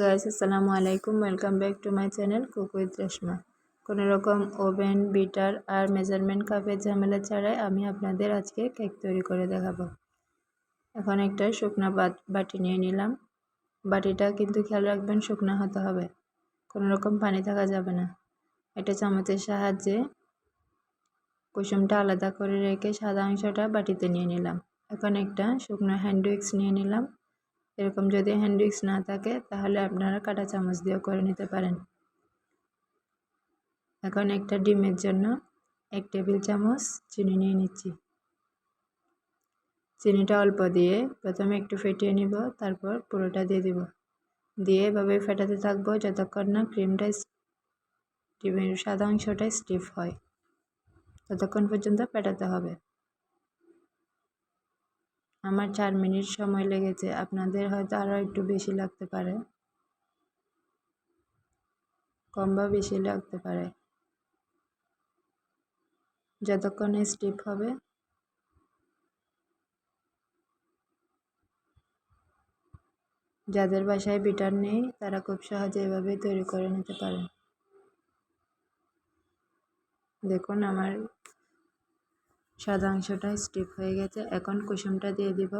Guys আসসালামু আলাইকুম welcome back to my channel cook with Reshma কোনো রকম ওভেন, বিটার আর মেজারমেন্ট কাপের ঝামেলা ছাড়াই আমি আপনাদের আজকে কেক তৈরি করে দেখাবো। এখন একটা শুকনো বাটি নিয়ে নিলাম। বাটিটা কিন্তু খেয়াল রাখবেন শুকনো হতে হবে। কোনো রকম পানি থাকা যাবে না। একটা চামচের সাহায্যে কুসুমটা আলাদা করে রেখে সাদা অংশটা বাটিতে নিয়ে নিলাম। এখন একটা শুকনো হ্যান্ড উইক্স নিয়ে নিলাম। এরকম যদি হ্যান্ড উইক্স না থাকে, তাহলে আপনারা কাটা চামচ দিয়েও করে নিতে পারেন। এখন একটা ডিমের জন্য এক টেবিল চামচ চিনি নিয়ে নিচ্ছি। চিনিটা অল্প দিয়ে প্রথমে একটু ফেটিয়ে নিব, তারপর পুরোটা দিয়ে দিব। দিয়ে এভাবে ফেটাতে থাকব যতক্ষণ না ক্রিমটা ডিমের সাদা অংশটা স্টিফ হয়, ততক্ষণ পর্যন্ত ফেটাতে হবে। আমার চার মিনিট সময় লেগেছে, আপনাদের হয়তো আরও একটু বেশি লাগতে পারে। কম বা বেশি লাগতে পারে। যতক্ষণে স্টিপ হবে। যাদের বাসায় বিটার নেই, তারা খুব সহজে এভাবেই তৈরি করে নিতে পারেন। দেখুন আমার সাদা অংশটা স্টিপ হয়ে গেছে। এখন কুসুমটা দিয়ে দিব।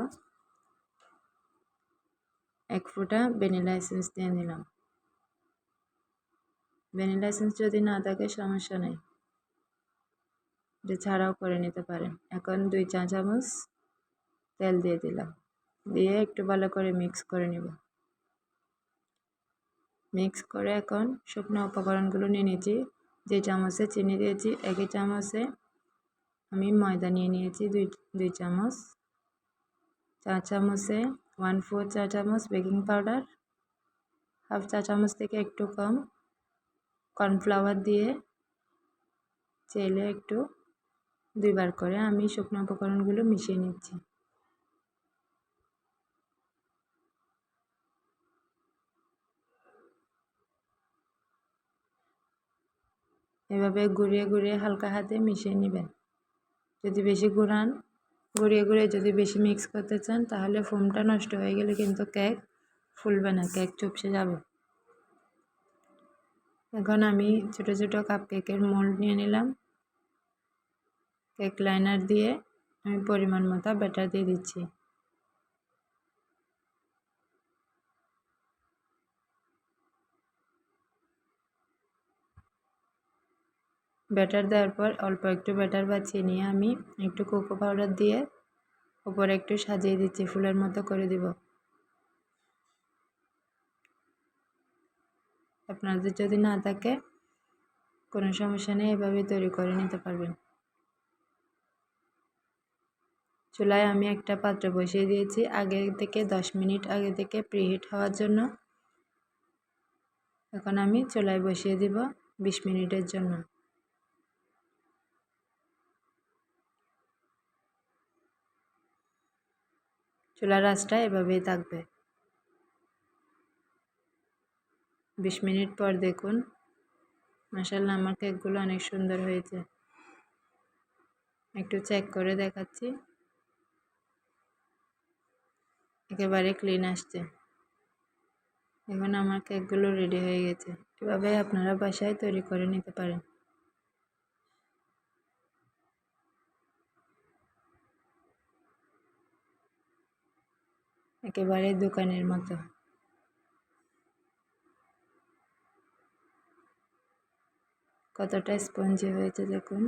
এক ফুটা ভ্যানিলা এসেন্স দিয়ে নিলাম। ভ্যানিলা এসেন্স যদি না থাকে সমস্যা নেই। ছাড়াও করে নিতে পারেন। এখন দুই চা চামচ তেল দিয়ে দিলাম। দিয়ে একটু ভালো করে মিক্স করে নিব। মিক্স করে এখন শুকনো উপকরণগুলো নিয়ে নিয়েছি। যে চামচে চিনি দিয়েছি, একই চামচে আমি ময়দা নিয়ে নিয়েছি দুই দুই চামচ। চা চামচে ওয়ান ফোর চা চামচ বেকিং পাউডার হাফ চা চামচ থেকে একটু কম কর্নফ্লাওয়ার দিয়ে চেলে একটু দুইবার করে আমি শুকনো উপকরণগুলো মিশিয়ে নিচ্ছি। এভাবে ঘুরিয়ে ঘুরিয়ে হালকা হাতে মিশিয়ে নেবেন। যদি বেশি ঘুরান, ঘুরিয়ে ঘুরিয়ে যদি বেশি মিক্স করতে চান, তাহলে ফোমটা নষ্ট হয়ে গেলে কিন্তু কেক ফুলবে না কেক চুপসে যাবে। এখন আমি ছোট ছোট কাপ কেকের মোল্ড নিয়ে নিলাম। কেক লাইনার দিয়ে আমি পরিমাণ মতো ব্যাটার দিয়ে দিচ্ছি। ব্যাটার দেওয়ার পর অল্প একটু ব্যাটার বাছিয়ে নিয়ে আমি একটু কোকো পাউডার দিয়ে উপরে একটু সাজিয়ে দিচ্ছি, ফুলের মতো করে দিব। আপনাদের যদি না থাকে, কোনো সমস্যা নেই, এভাবে তৈরি করে নিতে পারবেন। চুলায় আমি একটা পাত্র বসিয়ে দিয়েছি, আগে থেকে দশ মিনিট আগে থেকে প্রিহিট হওয়ার জন্য। এখন আমি চুলায় বসিয়ে দিব বিশ মিনিটের জন্য। চুলার আঁচটা এভাবেই থাকবে। বিশ মিনিট পর দেখুন মাসাল্লাহ আমার কেকগুলো অনেক সুন্দর হয়েছে। একটু চেক করে দেখাচ্ছি। একেবারে ক্লিন আসছে। এখন আমার কেকগুলো রেডি হয়ে গেছে। এভাবে আপনারা বাসায় তৈরি করে নিতে পারেন। একেবারে দোকানের মতো। কতটা স্পঞ্জি হয়েছে দেখুন।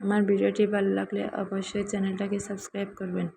আমার ভিডিওটি ভালো লাগলে অবশ্যই চ্যানেলটাকে সাবস্ক্রাইব করবেন।